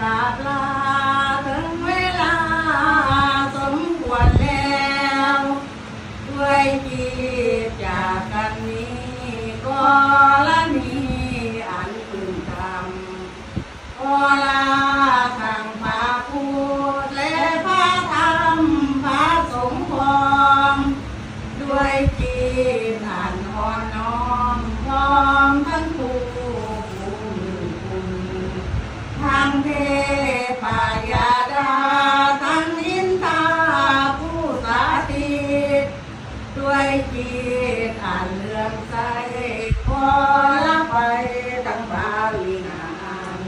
กราบลาถึงเวลาสมควรแล้วด้วยจิตจากกันนี้ก็ละนีอันพึงทำก็ลาทางพาพูดและพาธรรมพาสงฆ์ด้วย พยาดาทั้งอินทราผู้สาธิตด้วยจิตอันเลื่อมใสขอละไปตั้งบาลีนาน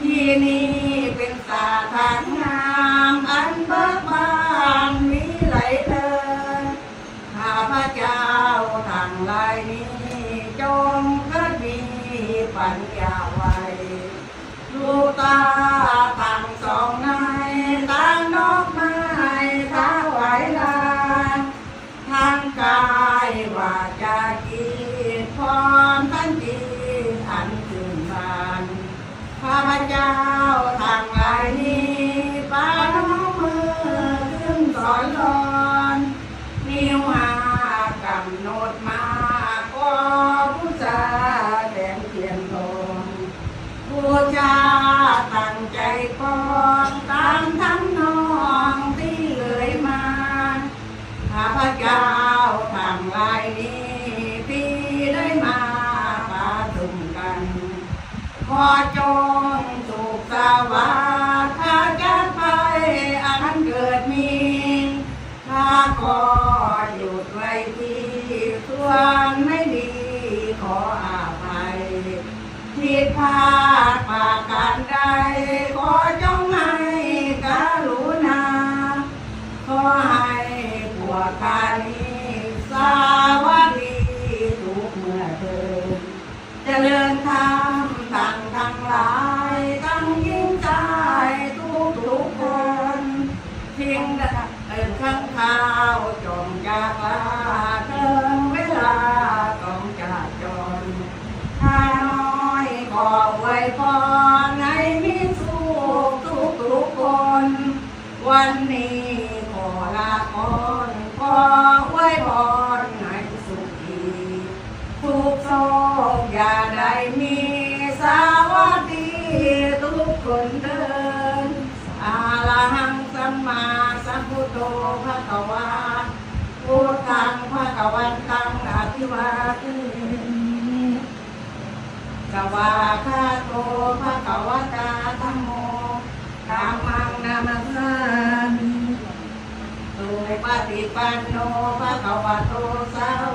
ที่นี่เป็นสาทานงามอันเบิกบานมีไหลเลินข้าพระเจ้าทั้งหลายนี้จงเกิดมีปัญญาไว ลูกตาต่างสองนายต่างนกไม้ท้าไหวลานทางกายว่าจะกินพรทันทีอันถึงมันพระพเจ้าทา ตามทั้งน้องที่เลยมาข้าพเจ้าทางลายนี้ที่ได้มาปาถุมกัน ขอจงสุขสวัสดิ์ข้าจะไปอันเกิดมีข้าขอ ข้างข้าวจงจากลาเทิงเวลาต้องจากจนข้าน้อยขอไว้พรให้มีสุขทุกทุกคน วันนี้ขอลาก่อนขอไว้พรให้สุขีทุกโศ โตภะคะวาพุทธังภะคะวันตังอภิวาเทกวาคาโตภะคะวตาธัมโมธัมมังนามัสสามิสุปฏิปันโนภะคะวะโตสาว